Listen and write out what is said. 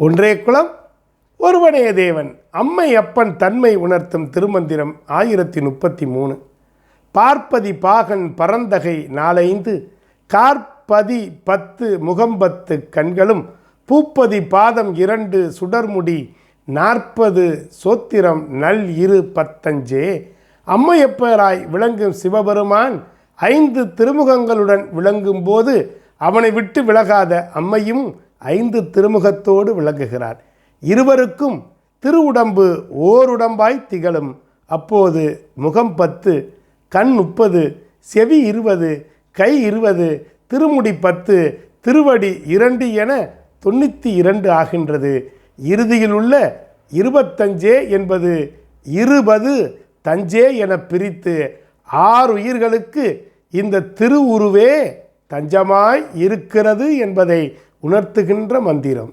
ஒன்றே குலம் ஒருவனே தேவன். அம்மை அப்பன் தன்மை உணர்த்தும் திருமந்திரம் ஆயிரத்தி முப்பத்தி மூணு. பார்ப்பதி பாகன் பரந்தகை நாலைந்து கார்பதி பத்து முகம்பத்து கண்களும் பூப்பதி பாதம் இரண்டு சுடர்முடி நாற்பது சோத்திரம் நல் இரு பத்தஞ்சே. அம்மையப்பராய் விளங்கும் சிவபெருமான் ஐந்து திருமுகங்களுடன் விளங்கும்போது அவனை விட்டு விலகாத அம்மையும் ஐந்து திருமுகத்தோடு விளங்குகிறார். இருவருக்கும் திருவுடம்பு ஓருடம்பாய் திகழும். அப்போது முகம் பத்து கண் முப்பது செவி இருபது கை இருபது திருமுடி பத்து திருவடி இரண்டு என தொண்ணூற்றி இரண்டு ஆகின்றது. இறுதியில் உள்ள இருபத்தஞ்சே என்பது இருபது தஞ்சே என பிரித்து ஆறு உயிர்களுக்கு இந்த திருவுருவே தஞ்சமாய் இருக்கிறது என்பதை உணர்த்துகின்ற மந்திரம்.